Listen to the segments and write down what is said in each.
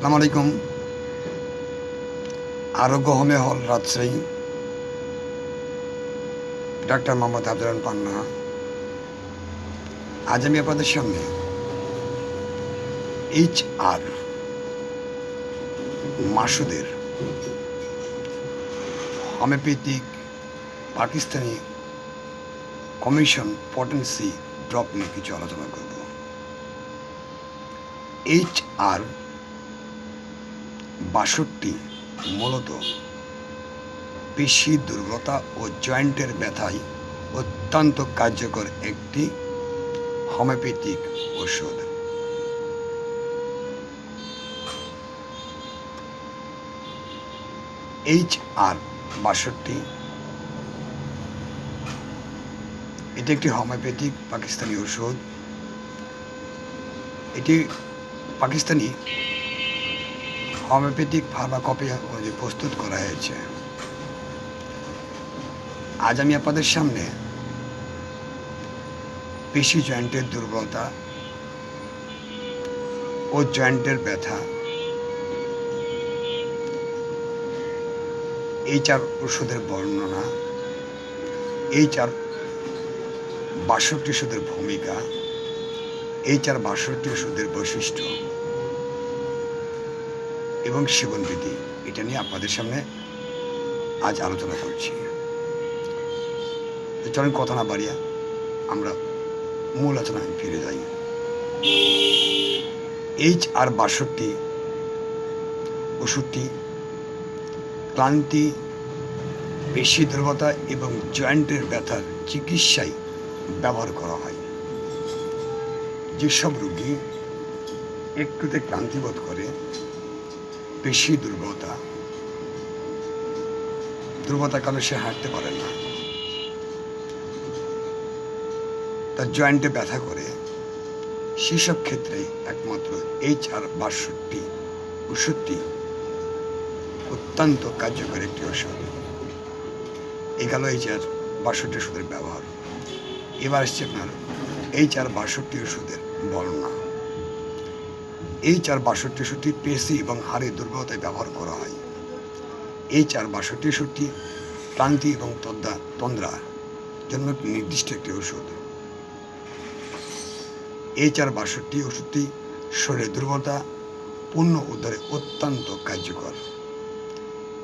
আসসালামু আলাইকুম। আরোগ্য হোমে হল রাজশাহী ডাক্তার মোহাম্মদ আবদুরান পান্না। আজ আমি আপনাদের সামনে এইচ আর মাসুদের homeopathic Pakistani commission potency drop নিয়ে কিছু আলোচনা করব। এইচ আর বাষট্টি মূলত পেশি দুর্বলতা ও জয়েন্টের ব্যথায় অত্যন্ত কার্যকর একটি হোমিওপ্যাথিক ওষুধ এইচ আর বাষট্টি এটি একটি হোমিওপ্যাথিক পাকিস্তানি ওষুধ এটি পাকিস্তানি হোমিওপ্যাথিক ফার্মাকপি অনুযায়ী প্রস্তুত করা হয়েছে। আজ আমি আপনাদের সামনে পেশি জয়েন্টের দুর্বলতা ও জয়েন্টের ব্যথা এই চার ওষুধের বর্ণনা, এই চার বাষট্টি ওষুধের ভূমিকা, এই চার বাষট্টি ওষুধের বৈশিষ্ট্য এবং সেবনবিধি এটা নিয়ে আপনাদের সামনে আজ আলোচনা করছি। চলেন কথা না বাড়িয়া আমরা মূল আলোচনায় ফিরে যাই। এইচ আর বাষট্টি ওষুধটি ক্লান্তি, পেশি দুর্বলতা এবং জয়েন্টের ব্যথার চিকিৎসায় ব্যবহার করা হয়। যেসব রোগী একটুতে ক্লান্তিবোধ করে পেশি দুর্বলতা। দুর্বলতার কারণে সে হাঁটতে পারে না। তার জয়েন্টে ব্যথা করে। সেসব ক্ষেত্রে একমাত্র এইচ আর বাষট্টি ওষুধটি অত্যন্ত কার্যকর একটি ওষুধ এই গেল এইচ আর বাষট্টি ওষুধের ব্যবহার। এবার আসছে আপনার এইচ আর বাষট্টি ওষুধের বর্ণনা। এই চার বাষট্টি ওষুধটি পেশি এবং হাড়ের দুর্বলতায় ব্যবহার করা হয়। এই চার বাষট্টি ওষুধটি ক্লান্তি এবং তদ্রা তন্দ্রা জন্য নির্দিষ্ট একটি ওষুধ এই চার বাষট্টি ওষুধটি শরীরের দুর্বলতা পূর্ণ উদ্ধারে অত্যন্ত কার্যকর।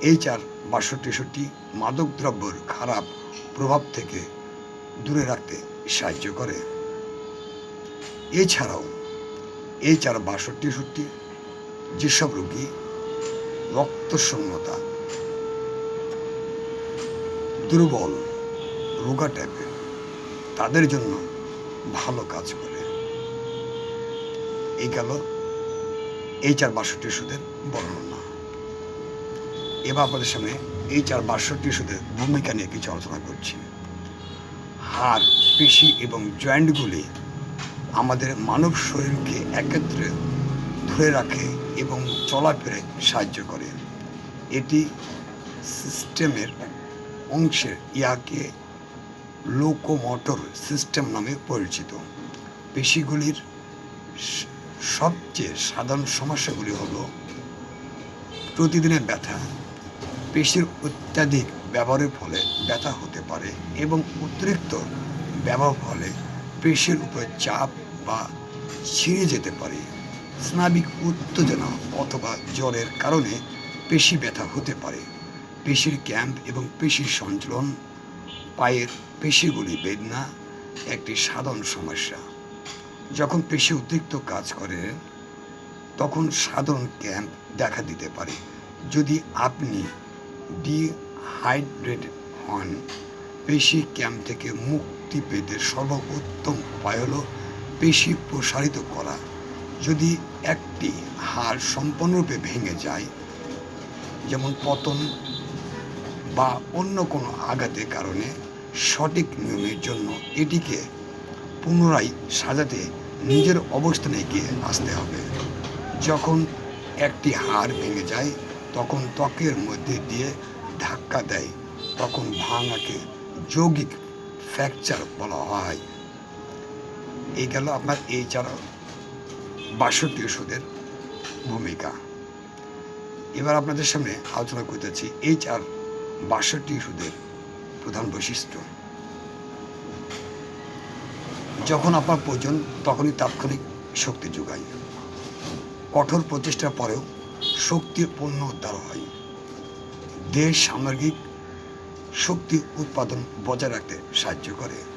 এই চার বাষট্টি ওষুধটি মাদক দ্রব্যের খারাপ প্রভাব থেকে দূরে রাখতে সাহায্য করে। এছাড়াও চার বাষট্টি ওষুধটি যেসব রোগী রক্তশূন্যতা, দুর্বল, রোগা টাইপের তাদের জন্য ভালো কাজ করে। এই গেল এই চার বাষট্টি ওষুধের বর্ণনা। এবার আপনাদের সামনে এই চার বাষট্টি ওষুধের ভূমিকা নিয়ে কিছু আলোচনা করছি। হাড়, পেশি এবং জয়েন্টগুলি আমাদের মানব শরীরকে একত্রে ধরে রাখে এবং চলাফেরে সাহায্য করে। এটি সিস্টেমের অংশের ইয়াকে লোকোমোটর সিস্টেম নামে পরিচিত। পেশিগুলির সবচেয়ে সাধারণ সমস্যাগুলি হল প্রতিদিনের ব্যথা। পেশির অত্যাধিক ব্যবহারের ফলে ব্যথা হতে পারে এবং অতিরিক্ত ব্যবহার ফলে পেশির উপরে চাপ বা ছিঁড়ে যেতে পারে। স্নাবিক উত্তেজনা অথবা জ্বরের কারণে পেশি ব্যথা হতে পারে। পেশির ক্যাম্প এবং পেশির সঞ্চলন, পায়ের পেশিগুলি বেদনা, একটি সাধারণ সমস্যা। যখন পেশি অতিরিক্ত কাজ করে, তখন সাধারণ ক্যাম্প দেখা দিতে পারে। যদি আপনি ডিহাইড্রেটেড হন, পেশি ক্যাম্প থেকে মুক্তি পেতে সর্বোত্তম উপায় হলো পেশি প্রসারিত করা যদি একটি হাড় সম্পূর্ণরূপে ভেঙে যায়, যেমন পতন বা অন্য কোনো আঘাতের কারণে সঠিক নিয়মের জন্য এটিকে পুনরায় সাজাতে নিজের অবস্থানে গিয়ে আসতে হবে। যখন একটি হাড় ভেঙে যায়, তখন ত্বকের মধ্যে দিয়ে ধাক্কা দেয়। তখন ভাঙাকে যৌগিক ফ্র্যাকচার বলা হয়। এই গেল আপনার এই চার বাষট্টি ওষুধের ভূমিকা। এবার আপনাদের সামনে আলোচনা করতেছি এইচ আর বাষট্টি ওষুধের প্রধান বৈশিষ্ট্য। যখন আপনার প্রয়োজন তখনই তাৎক্ষণিক শক্তি যোগায়। কঠোর প্রচেষ্টার পরেও শক্তির পণ্য উদ্ধার হয়। দেশ সামগ্রিক শক্তি উৎপাদন বজায় রাখতে সাহায্য করে।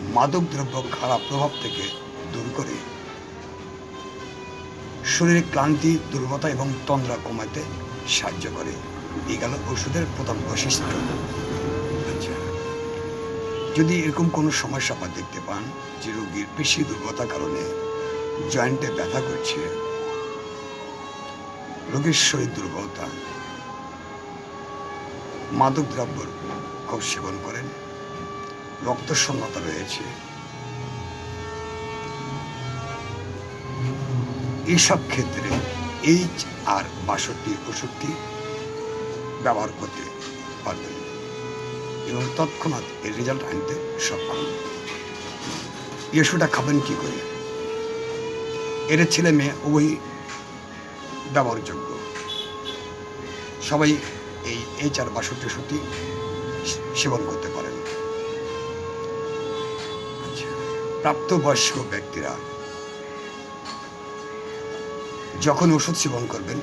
মাদকদ্রব্য খারাপ প্রভাব থেকে দূর করে। শরীরে ক্লান্তি, দুর্বলতা এবং তন্দ্রা কমাতে সাহায্য করে। এই গেল ওষুধের প্রধান বৈশিষ্ট্য। আচ্ছা যদি এরকম কোনো সমস্যা আপনি দেখতে পান যে রোগীর পেশি দুর্বলতার কারণে জয়েন্টে ব্যথা করছে, রোগীর শরীর দুর্বলতা, মাদক খুব সেবন করেন। রক্ত শূন্যতা রয়েছে। এইসব ক্ষেত্রে এইচ আর বাষট্টি ওষুধটি ব্যবহার করতে পারবেন এবং তৎক্ষণাৎ এর রেজাল্ট আনতে সক্ষম। এই ওষুধটা খাবেন কি করে? এর ছেলে মেয়ে উভয়ই ব্যবহারযোগ্য। সবাই এই এইচ আর বাষট্টি ওষুধটি সেবন করতে পারেন। প্রাপ্তবয়স্ক ব্যক্তিরা যখন ওষুধ সেবন করবেন,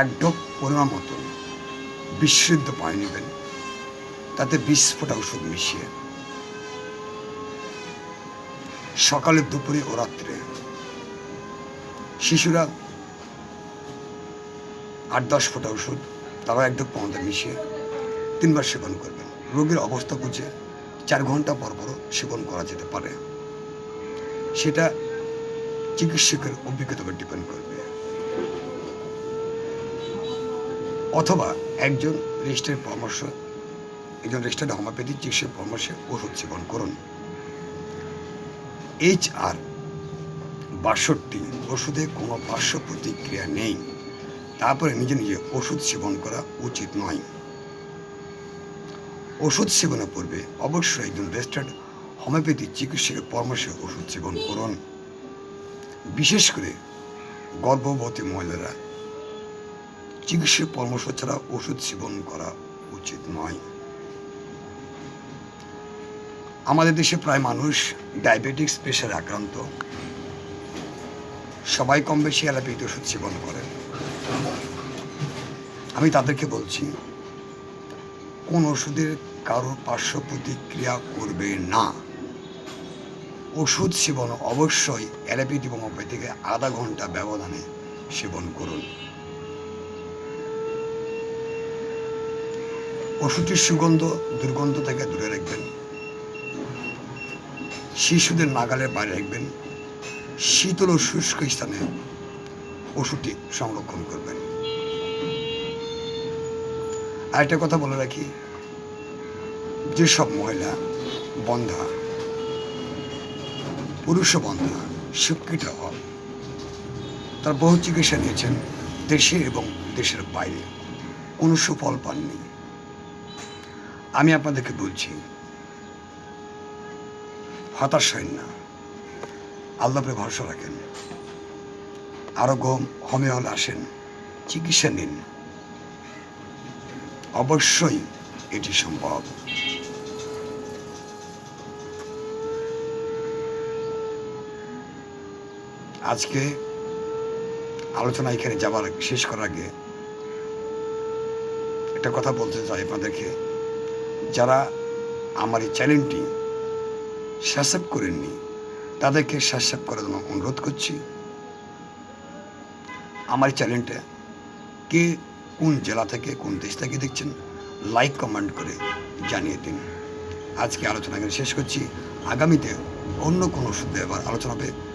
এক ডোপ পরিমাণ মতো বিশুদ্ধ পানি নেবেন, তাতে বিশ ফোঁটা ওষুধ মিশিয়ে সকালে, দুপুরে ও রাত্রে শিশুরা আট দশ ফোঁটা ওষুধ তারা এক ডোপ পানিতে মিশিয়ে তিনবার সেবন করবেন। রোগীর অবস্থা বুঝে চার ঘণ্টা পর পরও সেবন করা যেতে পারে। সেটা চিকিৎসকের অভিজ্ঞতার উপর ডিপেন্ড করবে। অথবা একজন রেজিস্টারের পরামর্শ, একজন রেজিস্টার্ড হোমিওপ্যাথি চিকিৎসকের পরামর্শে ওষুধ সেবন করুন। এইচ আর বাষট্টি ওষুধে কোনো পার্শ্ব প্রতিক্রিয়া নেই। তারপরে নিজে নিজে ওষুধ সেবন করা উচিত নয়। ওষুধ সেবনের পূর্বে অবশ্যই একজন রেজিস্টার্ড হোমিওপ্যাথি চিকিৎসকের পরামর্শে ওষুধ সেবন করুন। বিশেষ করে গর্ভবতী মহিলারা। চিকিৎসা পরামর্শ ছাড়া ওষুধ সেবন করা উচিত নয়। আমাদের দেশে প্রায় মানুষ ডায়াবেটিক্স প্রেশারে আক্রান্ত। সবাই কম বেশি অ্যালোপ্যাথি ওষুধ সেবন করেন আমি তাদেরকে বলছি, কোন ওষুধের কারোর পার্শ্ব প্রতিক্রিয়া করবে না। ওষুধ সেবন অবশ্যই অ্যালোপ্যাথি হোমিওপ্যাথিকে আধা ঘণ্টা ব্যবধানে সেবন করুন। ওষুধটির সুগন্ধ দুর্গন্ধ থেকে দূরে রাখবেন। শিশুদের নাগালের বাইরে রাখবেন। শীতল ও শুষ্ক স্থানে ওষুধটি সংরক্ষণ করবেন। আরেকটা কথা বলে রাখি যেসব মহিলা বন্ধা পুরুষ বন্ধা, শিক্ষিত হন তার বহু চিকিৎসা নিয়েছেন দেশে এবং দেশের বাইরে। কোনো সুফল পাননি। আমি আপনাদেরকে বলছি, হতাশ হন না। আল্লাপে ভরসা রাখেন। আরও গম হোমিওল আসেন, চিকিৎসা নিন। অবশ্যই এটি সম্ভব। আজকে আলোচনা এখানে যাবার, শেষ করার আগে একটা কথা বলতে চাই আপনাদেরকে। যারা আমার এই চ্যানেলটি সাবস্ক্রাইব করেননি, তাদেরকে সাবস্ক্রাইব করার জন্য অনুরোধ করছি, আমার এই চ্যানেলটা কে কোন জেলা থেকে, কোন দেশ থেকে দেখছেন, লাইক, কমেন্ট করে জানিয়ে দিন। আজকে আলোচনা শেষ করছি। আগামীতে অন্য কোনো ওষুধ আবার আলোচনা হবে।